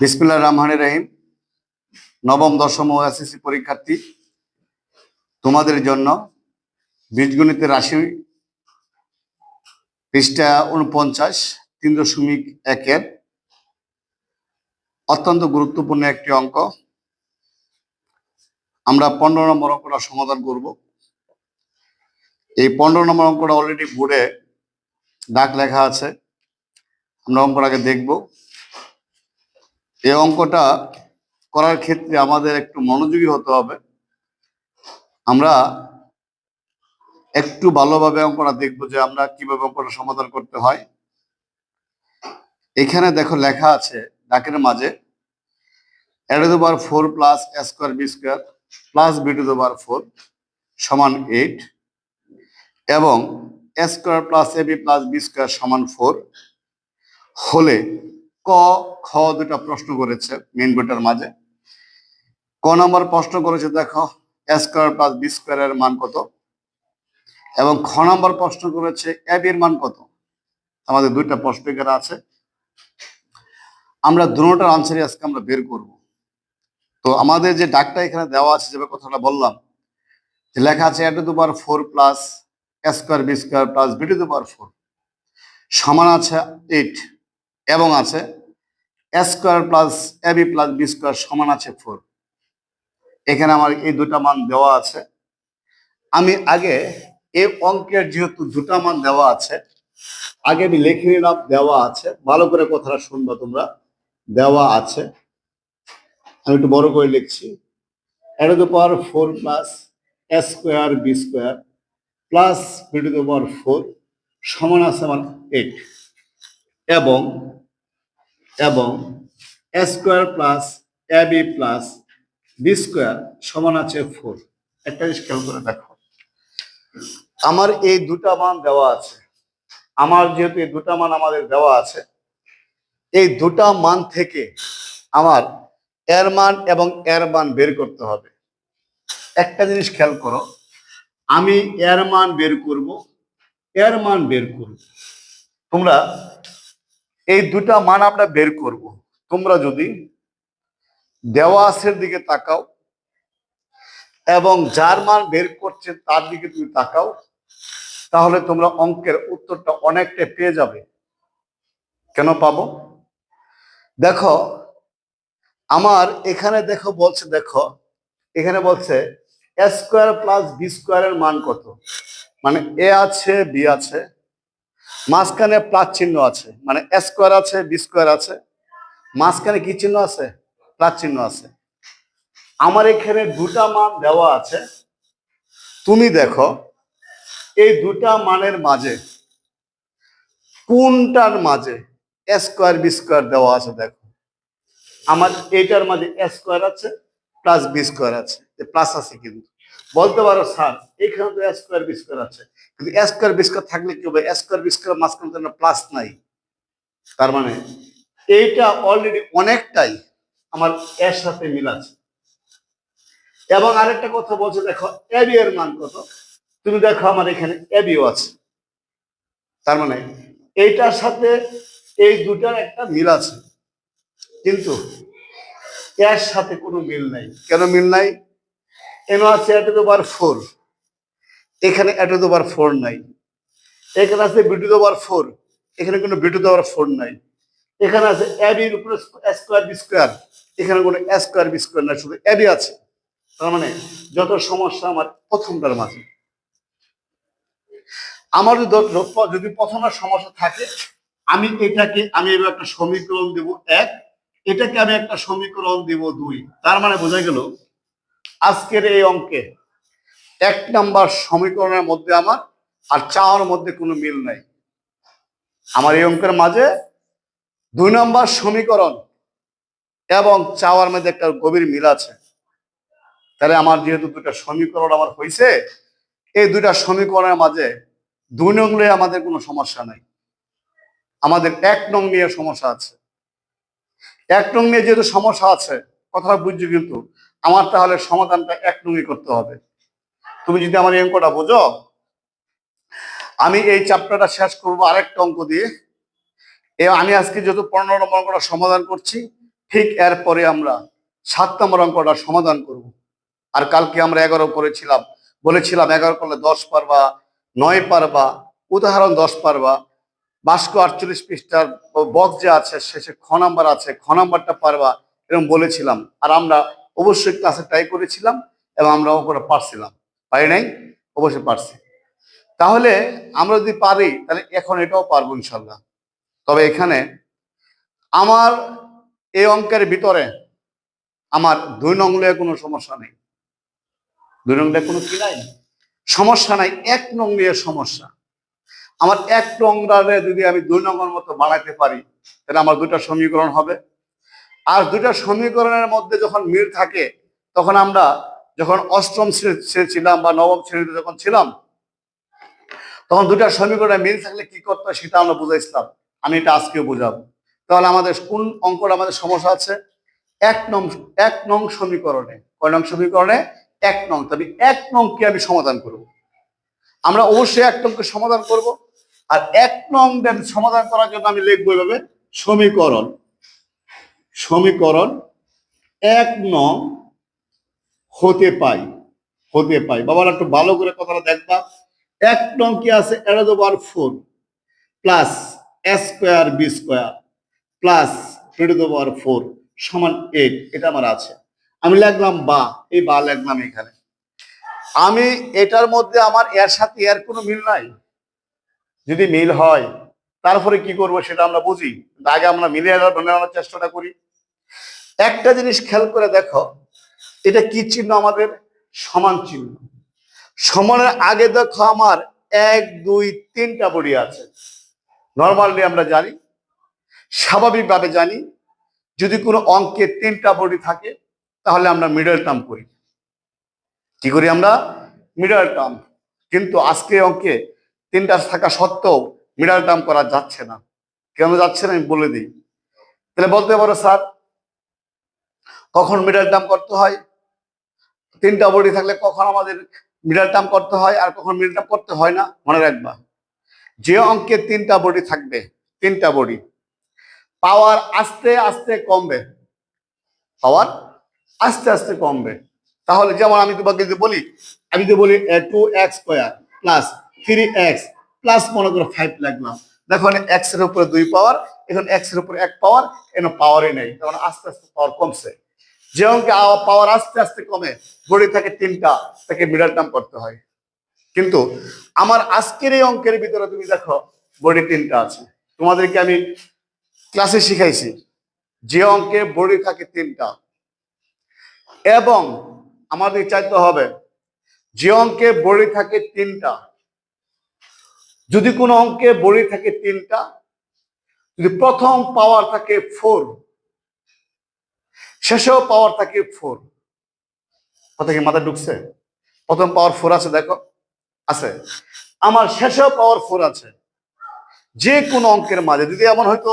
বিসমিল্লাহ রহমান রহিম। নবম, দশম ও এসএসসি পরীক্ষার্থী, তোমাদের জন্য বীজগণিতের রাশি পৃষ্ঠা উনপঞ্চাশ তিন দশমিক একের অত্যন্ত গুরুত্বপূর্ণ একটি অঙ্ক। আমরা পনেরো নম্বর অঙ্কটা সমাধান করব। এই পনেরো নম্বর অঙ্কটা অলরেডি বোর্ডে ডাক লেখা আছে। আমরা অঙ্কটাকে দেখব। এই অঙ্কটা করার ক্ষেত্রে আমাদের একটু মনোযোগী হতে হবে। আমরা একটু ভালোভাবে অঙ্কটা দেখব যে আমরা কীভাবে অঙ্কটা সমাধান করতে হয়। এখানে দেখো লেখা আছে ডাকের মাঝে a to power four plus a square b square plus b to power four সমান এইট এবং a square plus a b plus b square সমান ফোর হলে ক, খ দুটা প্রশ্ন করেছে মেন বইটার মাঝে। ক নম্বর প্রশ্ন করেছে, দেখো স্কোয়ার প্লাস বি স্কোয়ারের মান কত? এবং খ নম্বর প্রশ্ন করেছে এ এর মান কত? আমাদের দুইটা প্রশ্ন এখানে আছে। আমরা দুটোটার আনসারই আজকে আমরা বের করব। তো আমাদের যে ডাকটা এখানে দেওয়া আছে যেভাবে কথাটা বললাম, যে লেখা আছে a to the power four plus square b square plus b to the power four সমান আছে এইট এবং আছে square plus a b plus b square সমান আছে ফোর এখানে আমার এই দুটা মান দেওয়া আছে। আমি আগে এই অঙ্কের যেহেতু দুটা মান দেওয়া আছে, আগে আমি লিখে নিলাম, দেওয়া আছে। ভালো করে কথাটা শুনবা তোমরা। দেওয়া আছে। আমি একটু বড় করে লিখছি। এটা তো power four plus square b square plus b the power four সমান আছে আমার এইট এবং এবং a square plus a b plus b square সমান আছে ফোর একটা জিনিস খেয়াল করে দেখো। আমার এই দুটা মান দেওয়া আছে। আমার যেহেতু এই দুটা মান আমাদের দেওয়া আছে, এই দুটা মান থেকে আমার এর মান এবং এর মান বের করতে হবে। একটা জিনিস খেয়াল করো, আমি এর মান বের করব, এর মান বের করব। তোমরা এই দুটা মান আমরা বের করব। তোমরা যদি দেওয়া আছের দিকে তাকাও এবং যার মান বের করছে তার দিকে তুমি তাকাও, তাহলে তোমরা অঙ্কের উত্তরটা অনেকটা পেয়ে যাবে। কেন পাবো? দেখো, আমার এখানে দেখো বলছে, দেখো, এখানে বলছে এ স্কোয়ার প্লাস বি স্কোয়ারের মান কত? মানে এ আছে বি আছে। মাঝখানে প্লাস চিহ্ন আছে মানে স্কোয়ার আছে বি স্কোয়ার আছে। মাঝখানে কি চিহ্ন আছে? প্লাস চিহ্ন আছে। আমার এখানে দুটা মান দেওয়া আছে। তুমি দেখো, এই দুটা মানের মাঝে কোনটার মাঝে স্কোয়ার বি স্কোয়ার দেওয়া আছে দেখো। আমার এইটার মাঝে স্কোয়ার আছে প্লাস বি স্কোয়ার আছে। প্লাস আছে কিন্তু। বলতে পারো, স্যার, এখানে তো স্কোয়ার বি স্কোয়ার আছে। কিন্তু স্কোয়ার বি স্কোয়ার থাকলে কি হবে? স্কোয়ার বি স্কোয়ার মাঝখানে তো প্লাস নাই। তার মানে এইটা অলরেডি অনেকটাই আমার এর সাথে মিল আছে। এবং আরেকটা কথা বলছে, দেখো এবি এর মান কত? তুমি দেখো আমার এখানে এবিও আছে। তার মানে এইটার সাথে এই দুটার একটা মিল আছে। কিন্তু এর সাথে কোনো মিল নাই। কেন মিল নাই? এন আছে এট বার ফোর এখানে এট বার ফোর নাই। এখানে আছে বিটু বার ফোর এখানে কোনো বিটু বার ফোর নাই। এখানে আছে এবির উপরে স্কোয়ার বি স্কোয়ার এখানে কোনো স্কোয়ার বি স্কোয়ার নাই, শুধু এবি আছে। তার মানে যত সমস্যা আমার প্রথমটার মাঝে। আমার যদি দ- যদি প্রথমের সমস্যা থাকে, আমি এটাকে আমি এবার একটা সমীকরণ দেব এক। এটাকে আমি একটা সমীকরণ দেব দুই। তার মানে বোঝা গেল আজকের এই অঙ্কে এক নাম্বার সমীকরণের মধ্যে আমার আর চাওয়ার মধ্যে কোনো মিল নাই। আমার এই অঙ্কের মাঝে দুই নম্বর সমীকরণ এবং চাওয়ার মধ্যে একটা গভীর মিল আছে। তাহলে আমার যেহেতু দুটা সমীকরণ আমার হয়েছে এই দুইটা সমীকরণের মাঝে দুই নং নিয়ে আমাদের কোনো সমস্যা নাই। আমাদের এক নং নিয়ে সমস্যা আছে। এক নং নিয়ে যেহেতু সমস্যা আছে, কথাটা বুঝছি কিন্তু আমার তাহলে সমাধানটা এক নঙ্গি করতে হবে। তুমি যদি আমার এই অঙ্কটা বোঝো, আমি এই চ্যাপ্টারটা শেষ করব আরেকটা অঙ্ক দিয়ে। এ আমি আজকে যেহেতু পনেরো নম্বর অঙ্কটা সমাধান করছি, ঠিক এরপরে আমরা সাত নম্বর অঙ্কটা সমাধান করব। আর কালকে আমরা এগারো করেছিলাম, বলেছিলাম এগারো করলে দশ পারবা, নয় পারবা, উদাহরণ দশ পারবা। বাস্ক আটচল্লিশ পৃষ্ঠার বক্স যে আছে শেষে খ নাম্বার আছে, খ নাম্বারটা পারবা, এরকম বলেছিলাম। আর আমরা অবশ্যই ক্লাসে ট্রাই করেছিলাম এবং আমরা ওপরে পারছিলাম। পারি নাই? অবশ্যই পারছি। তাহলে আমরা যদি পারি, তাহলে এখন এটাও পারব ইনশাল্লাহ তবে এখানে আমার এই অঙ্কের ভিতরে আমার দুই নংলে কোনো সমস্যা নেই। দুই নংলে কোনো কি নাই? সমস্যা নাই, এক নং নিয়ে সমস্যা। আমার এক নংরারে যদি আমি দুই নম্বর মতো বানাইতে পারি, তাহলে আমার দুটা সমীকরণ হবে। আর দুটা সমীকরণের মধ্যে যখন মিল থাকে, তখন আমরা যখন অষ্টম শ্রেণি ছিলাম বা নবম শ্রেণীতে যখন ছিলাম, তখন দুটা সমীকরণে মিল থাকলে কি করতে হয় সেটা আমরা বুঝাইছিলাম। আমি এটা আজকেও বুঝাবো। তাহলে আমাদের কোন অঙ্কটা আমাদের সমস্যা আছে? এক নং এক নং সমীকরণে, কয় নং সমীকরণে? এক নং। তবে এক নংকে আমি সমাধান করব? আমরা অবশ্যই এক নংকে সমাধান করব। আর এক নং সমাধান করার জন্য আমি লিখব এভাবে সমীকরণ। সমীকরণ এক নং হতে পাই হতে পাই। বাবার, একটু ভালো করে কথাটা দেখবা। এক নং কি আছে? এটা the power four plus square b square plus to the power four সমান এইট, এটা আমার আছে। আমি লিখলাম বা, এই বা লিখলাম এখানে। আমি এটার মধ্যে আমার এর সাথে এর কোনো মিল নাই। যদি মিল হয়, তারপরে কি করব সেটা আমরা বুঝি। আগে আমরা মিলিয়ে নেওয়ার চেষ্টাটা করি। একটা জিনিস খেয়াল করে দেখো, এটা কি চিহ্ন আমাদের? সমান চিহ্ন। সমানের আগে দেখো আমার এক, দুই, তিনটা বড়ি আছে। নর্মালি আমরা জানি, স্বাভাবিকভাবে জানি, যদি কোনো অঙ্কে তিনটা বডি থাকে, তাহলে আমরা মিডল টার্ম করি। কি করি আমরা? মিডল টার্ম কিন্তু আজকে অঙ্কে তিনটা থাকা সত্ত্বেও মিডল টার্ম করা যাচ্ছে না। কেন যাচ্ছে না আমি বলে দিই। তাহলে বলতে পারো স্যার কখন মিডল টার্ম করতে হয়? তিনটা বডি থাকলে কখন আমাদের মিডল টার্ম করতে হয় আর কখন মিডল টার্ম করতে হয় না? মনে রাখবা। যে অঙ্কে তিনটা বডি থাকবে, তিনটা বডি পাওয়ার আস্তে আস্তে কমবে। পাওয়ার আস্তে আস্তে কমবে। তাহলে যেমন আমি তোমাকে যদি বলি, আমি যদি বলি two x square plus three x plus মনে করো ফাইভ লাগলাম। দেখো এক্সের উপরে দুই পাওয়ার এখন এক্সের উপরে এক পাওয়ার এখানে পাওয়ারই নেই। তখন আস্তে আস্তে পাওয়ার কমছে। যে অঙ্কে পাওয়ার আস্তে আস্তে কমে, বডি থাকে তিনটা তাকে মিডল টার্ম করতে হয়। কিন্তু আমার আজকের এই অঙ্কের ভিতরে তুমি দেখো, বডি তিনটা আছে। তোমাদেরকে আমি ক্লাসে শিখাইছি, যে অঙ্কে বডি থাকে তিনটা। এবং আমাদের চাইতে হবে, যে অঙ্কে বড়ি থাকে তিনটা, যদি কোনো অঙ্কে বড়ি থাকে তিনটা, যদি প্রথম পাওয়ার থাকে ফোর শেষেও পাওয়ার থাকে ফোর কথা কি মাথায় ঢুকছে? প্রথম পাওয়ার ফোর আছে, দেখো। আছে। আমার শেষেও পাওয়ার ফোর আছে। যে কোনো অঙ্কের মাঝে, যদি এমন হয়তো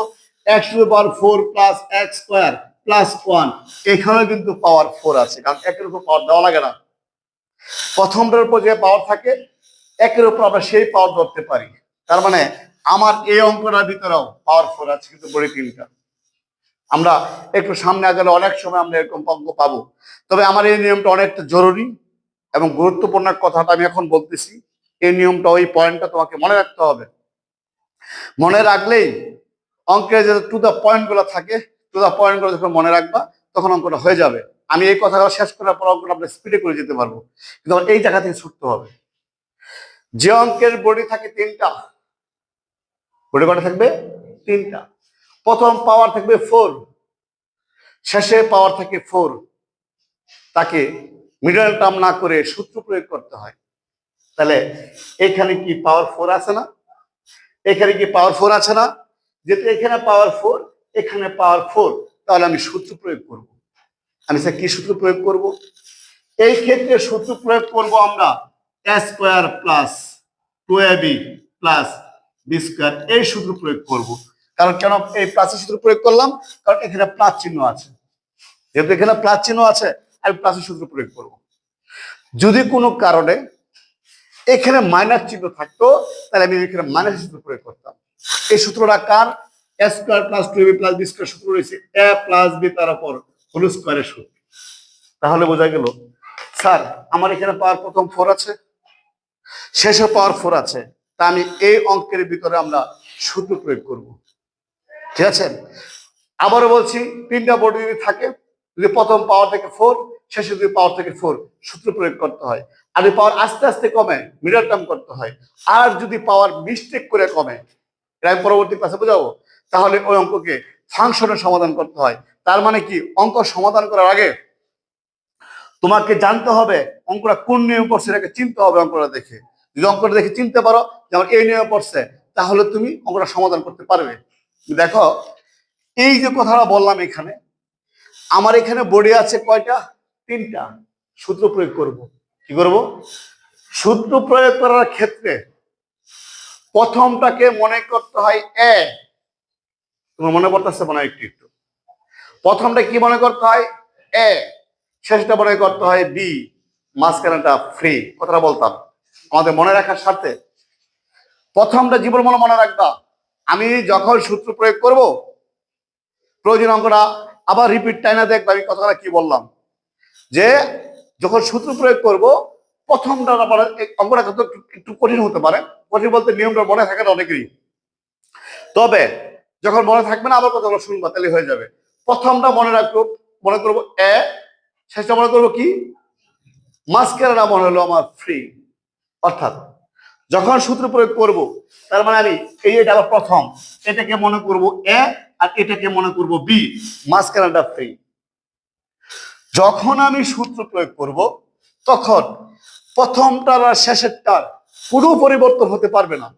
x to power four plus x square plus one এখানে কিন্তু পাওয়ার ফোর আছে, কারণ একের উপর পাওয়ার দেওয়া লাগে না। প্রথমটার উপর যে পাওয়ার থাকে, একের উপর আমরা সেই পাওয়ার ধরতে পারি। তার মানে আমার এই অঙ্কটার ভিতরেও পাওয়ার ফোর আছে, কিন্তু বড়ি তিনটা। আমরা একটু সামনে আগালে অনেক সময় আমরা এরকম অঙ্ক পাবো। তবে আমার এই নিয়মটা অনেকটা জরুরি এবং গুরুত্বপূর্ণ কথাটা আমি এখন বলতেছি। এই নিয়মটা, ওই পয়েন্টটা তোমাকে মনে রাখতে হবে। মনে রাখলেই অঙ্কের যে টু দ্য পয়েন্টগুলো থাকে টু দ্য পয়েন্টগুলো যখন মনে রাখবা, তখন অঙ্কটা হয়ে যাবে। আমি এই কথাগুলো শেষ করার পর অঙ্কটা আমরা স্পিডে করে যেতে পারব। কিন্তু আমার এই জায়গা থেকে ছুটতে হবে। যে অঙ্কের বডি থাকে তিনটা। বডি কটা থাকবে? তিনটা। প্রথম পাওয়ার থাকবে ফোর শেষে পাওয়ার থাকে ফোর তাকে মিডল টার্ম না করে সূত্র প্রয়োগ করতে হয়। তাহলে এখানে কি পাওয়ার ফোর আছে না? এখানে কি পাওয়ার ফোর আছে না? যেহেতু এখানে পাওয়ার ফোর এখানে পাওয়ার ফোর তাহলে আমি সূত্র প্রয়োগ করব। আমি স্যার কি সূত্র প্রয়োগ করব? এই ক্ষেত্রে সূত্র প্রয়োগ করব আমরা square plus two plus b square এই সূত্র প্রয়োগ করব। কারণ কেন এই প্লাসের সূত্র প্রয়োগ করলাম? কারণ এখানে প্লাস চিহ্ন আছে। যেহেতু এখানে প্লাস চিহ্ন আছে, আমি প্লাসের সূত্র প্রয়োগ করব। যদি কোনো কারণে এখানে মাইনাস চিহ্ন থাকতো, তাহলে আমি এখানে মাইনাস সূত্র প্রয়োগ করতাম। এই সূত্রটা কার? A square plus two b plus b square সূত্র রয়েছে। এ প্লাস বি তার উপর হোল স্কোয়ারের সূত্র। তাহলে বোঝা গেল, স্যার, আমার এখানে পাওয়ার প্রথম ফোর আছে, শেষে পাওয়ার ফোর আছে। তা আমি এই অঙ্কের ভিতরে আমরা সূত্র প্রয়োগ করব। ঠিক আছে? আবারও বলছি, তিনটা বোর্ড যদি থাকে, যদি প্রথম পাওয়ার থেকে ফোর শেষে যদি পাওয়ার থেকে ফোর সূত্র প্রয়োগ করতে হয়। আর যদি পাওয়ার আস্তে আস্তে কমে মিডল টার্ম করতে হয়। আর যদি পাওয়ার মিস্টেক করে কমে, এটা পরবর্তী ক্লাসে বোঝাবো, তাহলে ওই অঙ্ককে ফাংশনের সমাধান করতে হয়। তার মানে কি? অঙ্ক সমাধান করার আগে তোমাকে জানতে হবে, অঙ্কটা কোন নিয়মে পড়ছে এটাকে চিনতে হবে অঙ্কটা দেখে। যদি অঙ্কটা দেখে চিনতে পারো যেমন এই নিয়মে পড়ছে তাহলে তুমি অঙ্কটা সমাধান করতে পারবে। দেখো, এই যে কথাটা বললাম এখানে, আমার এখানে বোর্ডে আছে কয়টা? তিনটা। সূত্র প্রয়োগ করব। কি করব? সূত্র প্রয়োগ করার ক্ষেত্রে প্রথমটাকে মনে করতে হয় এ। তোমার মনে পড়তেছে মনে একটু একটু। প্রথমটা কি মনে করতে হয়? এ। শেষটা মনে করতে হয় বি। মাঝখানেটা ফ্রি। কথাটা বলতাম। আমাদের মনে রাখার স্বার্থে। প্রথমটা জীবন মনে মনে রাখবা। আমি যখন সূত্র প্রয়োগ করব প্রয়োজন অঙ্কটা আবার রিপিট টাইনা দেখবা আমি কথাটা কি বললাম? যে যখন সূত্র প্রয়োগ করব, প্রথমটা আবার অঙ্কটা কিন্তু একটু- কঠিন হতে পারে। কঠিন বলতে নিয়মটা মনে থাকে না অনেকেরই। তবে যখন মনে থাকবে না, আবার কথাগুলো শুনবা, তাহলে হয়ে যাবে। প্রথমটা মনে রাখব মনে করব এ, শেষটা মনে করব কি? মাঝখানেটা মনে হলো আমার ফ্রি অর্থাৎ যখন সূত্র প্রয়োগ করব, তার মানে আমি এই এটা আবার প্রথম, এটাকে মনে করব এ আর এটাকে মনে করব বি, মাঝখানেটা ফ্রি যখন আমি সূত্র প্রয়োগ করব, তখন প্রথমটার আর শেষেরটার কোনো পরিবর্তন হতে পারবে না।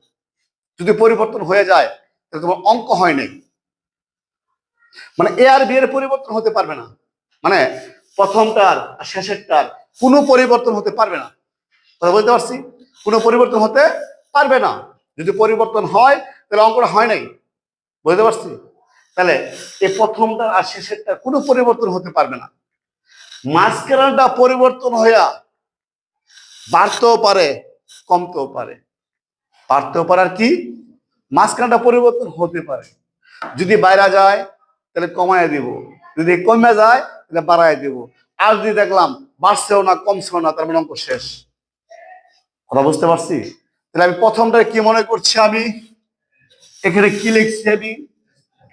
যদি পরিবর্তন হয়ে যায়, তাহলে তোমার অঙ্ক হয় নাই। মানে এ আর বি এর পরিবর্তন হতে পারবে না। মানে প্রথমটার আর শেষেরটার কোনো পরিবর্তন হতে পারবে না। কথা বলতে পারছি? কোনো পরিবর্তন হতে পারবে না। যদি পরিবর্তন হয়, তাহলে অঙ্কটা হয় নাই। বুঝতে পারছি? তাহলে এই প্রথমটার আর শেষেরটার কোনো পরিবর্তন হতে পারবে না। মাঝখানটা পরিবর্তন হইয়া বাড়তেও পারে, কমতেও পারে। বাড়তেও পারে আর কি? মাঝখানটা পরিবর্তন হতে পারে। যদি বাইরে যায়, তাহলে কমায় দিব। যদি কমে যায়, তাহলে বাড়ায় দিব। আর যদি দেখলাম বাড়ছেও না, কমছেও না, তার মানে অঙ্ক শেষ। কথা বুঝতে পারছি? তাহলে আমি প্রথমটা কি মনে করছি আমি? এখানে কি লিখছি আমি?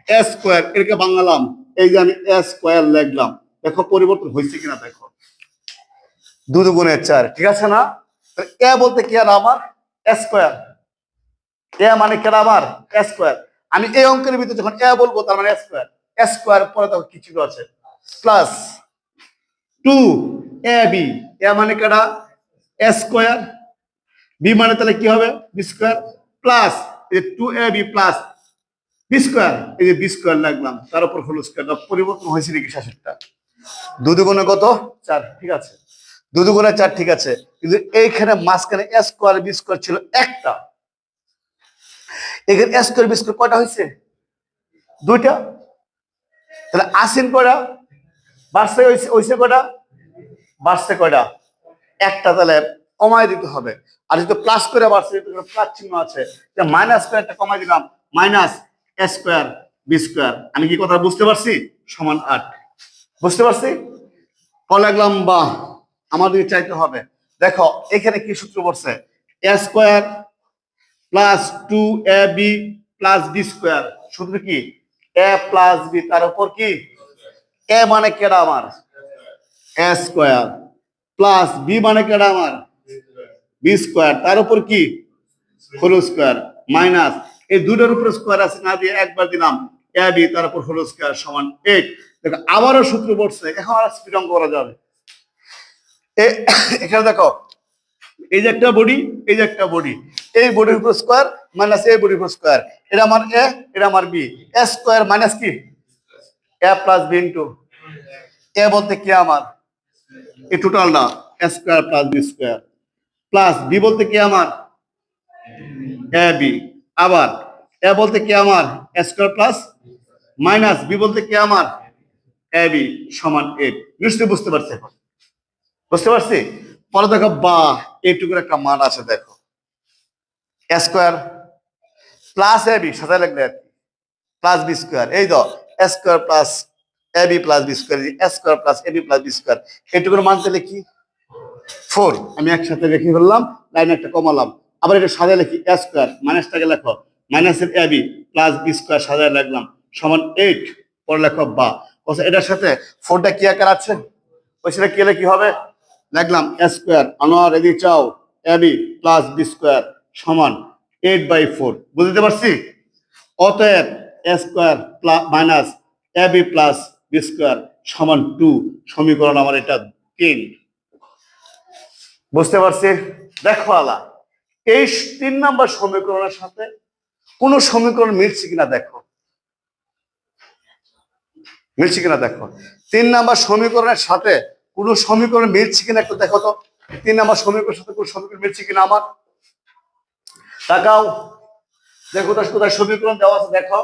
এ স্কোয়ার এটাকে বাংলালাম এই যে আমি স্কোয়ার লিখলাম। দেখো পরিবর্তন হয়েছে কিনা দেখো। দু দুগুণের চার, ঠিক আছে না? এ বলতে কি আর আমার? এ স্কোয়ার এ মানে কেন আমার? স্কোয়ার আমি এই অঙ্কের ভিতরে যখন এ বলব, তার মানে স্কোয়ার স্কোয়ার পরে তখন কিছু আছে। Plus two a b a মানে এ স্কোয়ার বি মানে তাহলে কি হবে? বি স্কোয়ার প্লাস এই two a b plus b square এই যে বি স্কোয়ার লাগলাম, তার উপর হলো স্কোয়ার পরিবর্তন হয়েছে নাকি শাসনটা দু দুগুণে কত? চার, ঠিক আছে। দু দুগুণে চার, ঠিক আছে। কিন্তু এইখানে মাঝখানে এ স্কোয়ার বি স্কোয়ার ছিল একটা। এখানে এ স্কোয়ার বি স্কোয়ার কয়টা হয়েছে? দুইটা। তাহলে আসেন কয়টা? বাড়ছে হয়েছে কয়টা? বাড়ছে কয়টা? একটা তাহলে কমায় দিতে হবে। আর যদি প্লাস করে বাড়ছে প্লাস চিহ্ন আছে মাইনাস একটা কমাই দিলাম minus a square b square আমি কি কথা বুঝতে পারছি? সমান আট। বুঝতে পারছি? কল লাগলাম বা আমাদের চাইতে হবে। দেখো, এখানে কি সূত্র পড়ছে? A square plus two a b plus b square সূত্র কি? এ প্লাস বি তার উপর কি? এ মানে কেডা আমার? এ স্কোয়ার প্লাস বি মানে কেডা আমার? স্কোয়ার, তার উপর কি? Whole square, minus. এই দুটোর উপর স্কোয়ার আছে না দিয়ে একবার দিলাম, এ, বি, তার উপর হোল স্কোয়ার সমান এইট দেখো, আবারও সূত্র পড়ছে এখন আর স্পিড করা যাবে। এখানে দেখো, এই যে একটা বডি এই যে একটা বডি এই বডির উপর স্কোয়ার মাইনাস এই বডির উপর স্কোয়ার। এটা আমার এ, এটা আমার বি। এ স্কোয়ার মাইনাস কি? A plus b into a বলতে কি আমার? এই টোটালটা a square plus b square. Plus b বলতে কি আমার? A, b. আবার এ বলতে কি আমার? A square plus minus b বলতে কি আমার? এ, বি সমান এইট নিশ্চয়ই বুঝতে পারছি এখন। বুঝতে পারছি? পরে দেখো, বা, এইটুকুর একটা মান আছে, দেখো। স্কোয়ার প্লাস এ, বি, সাজায় লাগলে আর কি। Plus b square. এই তো, a square plus a, b plus b square. A square plus a, b plus b square. এটুকুর মান তাহলে কি? ফোর, আমি একসাথে রেখে ফেললাম, লাইন একটা কমালাম। আবার এটা সাজায় লিখি এ স্কোয়ার মাইনাসটাকে লেখো মাইনাসের a b plus b square সাজায় রাখলাম, সমান এইট পরে লেখো বা। অথচ এটার সাথে ফোরটা কি আকার আছে? ওই সেটা কি কি হবে? লিখলাম এ স্কোয়ার আনোয়ার এদি চাও a b plus b square সমান এইট বাই ফোর বুঝতে পারছি? অতএব a square minus a b plus b square সমান টু সমীকরণ আমার এটা তিন। বুঝতে পারছি? দেখো আলা, এই তিন নাম্বার সমীকরণের সাথে কোন সমীকরণ মিলছে কিনা দেখো। মিলছে কিনা দেখো? তিন নাম্বার সমীকরণের সাথে কোন সমীকরণ মিলছে কিনা একটু দেখো তো। তিন নাম্বার সমীকরণের সাথে কোন সমীকরণ মিলছে কিনা আমার? তাকাও। দেখো তার কোথায় সমীকরণ দেওয়া আছে দেখো।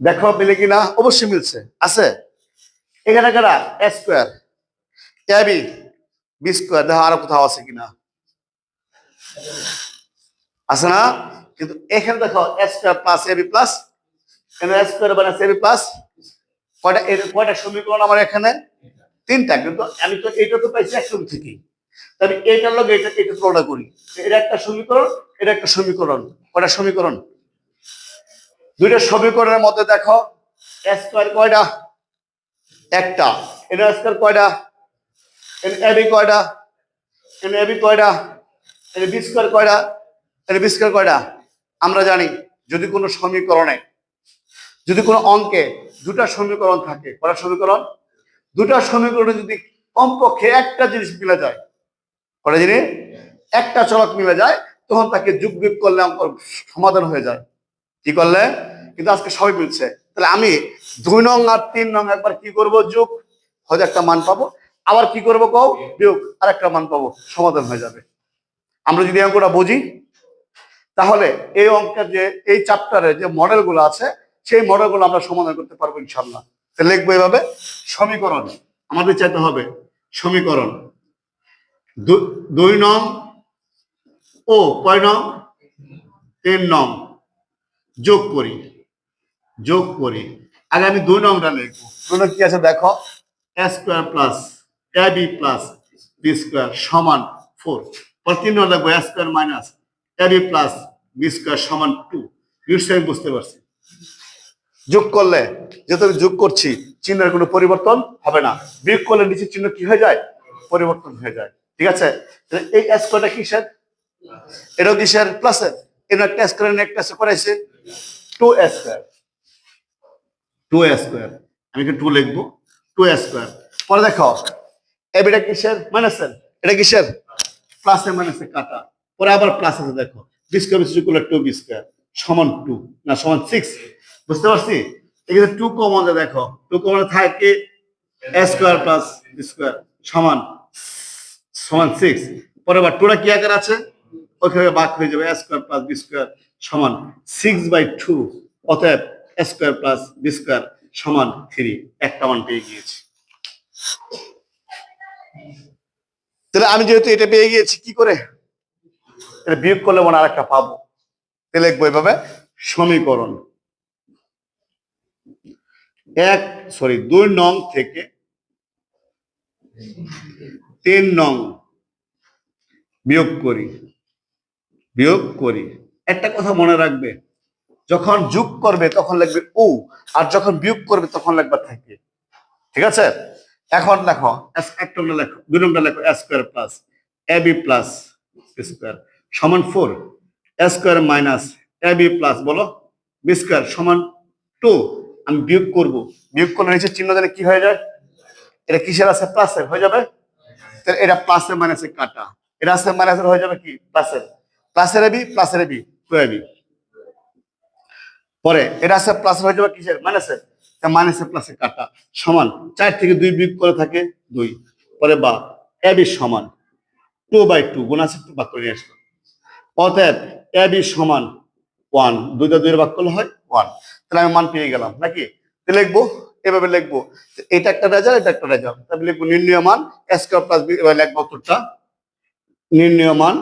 দেখো মিলে কিনা? অবশ্যই মিলছে। আছে? এখানে কারা? স্কোয়ার। বি। বি স্কোয়ার দেখো আরও কোথাও আছে কিনা? আছে না? কিন্তু এখানে দেখো a square plus a b plus এখানে স্কোয়ার মানে এ বি প্লাস কয়টা এর কয়টা সমীকরণ আমার এখানে? তিনটা, কিন্তু আমি তো এটা তো পাইছি একদম ঠিকই তবে এইটার লগে এটা এটা তুলনা করি। এটা একটা সমীকরণ, এটা একটা সমীকরণ। কয়টা সমীকরণ? দুইটা সমীকরণের মধ্যে দেখো স্কোয়ার কয়টা? একটা। এটা স্কোয়ার কয়টা? এন এবি কয়টা এন এবি কয়টা এন বি স্কোয়ার কয়টা এন বি স্কোয়ার কয়টা আমরা জানি, যদি কোনো সমীকরণে, যদি কোনো অঙ্কে দুটা সমীকরণ থাকে কয়টা সমীকরণ? দুটা সমীকরণে যদি কমপক্ষে একটা জিনিস মিলে যায় কয়টা জিনিস? একটা চলক মিলে যায়, তখন তাকে যুগ বিয়োগ করলে সমাধান হয়ে যায়। কি করলে? কিন্তু আজকে সবাই মিলছে তাহলে আমি দুই নং আর তিন নং একবার কি করব? যুগ হয়তো একটা মান পাবো। আবার কি করব কও? বিয়োগ। আর একটা মান পাবো, সমাধান হয়ে যাবে। আমরা যদি অঙ্কটা বুঝি, তাহলে এই অঙ্কের যে, এই চ্যাপ্টারের যে মডেলগুলো আছে, সেই মডেলগুলো আমরা সমাধান করতে পারব ইনশাল্লাহ লিখব এভাবে, সমীকরণ। আমাদের চাইতে হবে সমীকরণ। দুই নং ও, কয় নং? তিন নং। যোগ করি। যোগ করি। আগে আমি দুই নংটা লিখব। কি আছে দেখো? Square plus b plus b square সমান ফোর পর তিন নং লিখব a square minus b plus b square সমান টু নিশ্চয়ই বুঝতে পারছি। যোগ করলে, যেহেতু আমি যোগ করছি, চিহ্নের কোনো পরিবর্তন হবে না। বিয়োগ করলে নিচের চিহ্ন কি হয়ে যায়? পরিবর্তন হয়ে যায়। ঠিক আছে? এই স্কোয়ারটা কিসের? এটাও কিসের? প্লাসের এটা একটা স্কোয়ার একটা করাইছে টু স্কোয়ার টু স্কোয়ার আমি একটু টু লিখব। টু স্কোয়ার পরে দেখো এবিটা কিসের? মাইনাসের এটা কিসের? প্লাসে মাইনাসে কাটা। পরে আবার প্লাস দেখো। বি টু বি স্কোয়ার সমান টু না, সমান সিক্স বুঝতে পারছি? এখানে টু কমন দেখো। টু কমন থাকে এ স্কোয়ার প্লাস স্কোয়ার সমান সমান সিক্স পরে আবার টুটা কি আকার আছে? ওইভাবে বাক হয়ে যাবে। স্কোয়ার প্লাস বি স্কোয়ার সমান সিক্স বাই টু অতএব a square plus b square সমান থ্রি একটা মান পেয়ে গিয়েছি। তাহলে আমি যেহেতু এটা পেয়ে গিয়েছি কি করে? এটা বিয়োগ করলে মনে আর একটা পাবো। তাহলে লিখব এভাবে সমীকরণ। এক সরি দুই নং থেকে তিন নং বিয়োগ করি। বিয়োগ করি। একটা কথা মনে রাখবে যখন যোগ করবে তখন লিখবে ও আর যখন বিয়োগ করবে তখন লিখবে থাকে। ঠিক আছে? এখন দেখো এস- এক নম্বর লেখো, দুই নম্বর লেখো square plus a b plus square সমান four a square minus a b plus বলো বি স্কোয়ার সমান টু আমি বিয়োগ করব। বিয়োগ করলে নিচে চিহ্ন জানে কি হয়ে যায়? এটা কিসের আছে? প্লাসের হয়ে যাবে? তাহলে এটা প্লাসের মাইনাসে কাটা। এটা আছে মাইনাসের হয়ে যাবে কি? প্লাসের প্লাসের এবি প্লাসের এবি টু এবি পরে, এটা আছে প্লাস হয়ে যাবে কিসের? মাইনাসের মাইনাসের প্লাসে কাটা। সমান চার থেকে দুই বিয়োগ করে থাকে দুই। পরে বা এবি সমান টু বাই টু গুণ আছে একটু ভাগ করে নিয়ে আসলো অতএব এবি সমান ওয়ান দুইটা দুইয়ের ভাগ করলে হয় ওয়ান তাহলে আমি মান পেয়ে গেলাম, নাকি? লিখব, এভাবে লিখব। এটা একটা রেজাল্ট এটা একটা রেজাল্ট তাহলে লিখব নির্ণয় মান স্কোয়ার প্লাস বি এবার লিখব উত্তরটা। নির্ণয় মান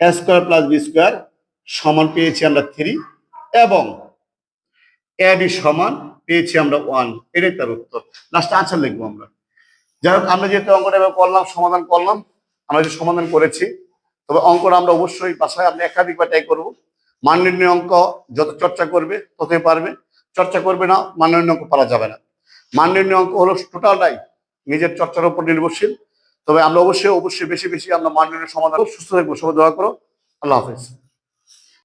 স্কোয়ার প্লাস বি স্কোয়ার সমান পেয়েছি আমরা থ্রি এবং এ বি সমান পেয়েছি আমরা ওয়ান এটাই তার উত্তর। লাস্টে আনসার লিখব আমরা। যাই হোক, আমরা যেহেতু অঙ্কটা করলাম, সমাধান করলাম, আমরা যে সমাধান করেছি, তবে অঙ্কটা আমরা অবশ্যই বাসায় আপনি একাধিকবার ট্রাই করব। মান নির্ণয় অঙ্ক যত চর্চা করবে, ততই পারবে। চর্চা করবে না, মান নির্ণয় অঙ্ক পারা যাবে না। মান নির্ণয় অঙ্ক হলো টোটালটাই নিজের চর্চার উপর নির্ভরশীল। তবে আমরা অবশ্যই অবশ্যই বেশি বেশি আমরা মান নির্ণয় সমাধান সুস্থ থাকব, সবাই দোয়া করো। আল্লাহ হাফেজ।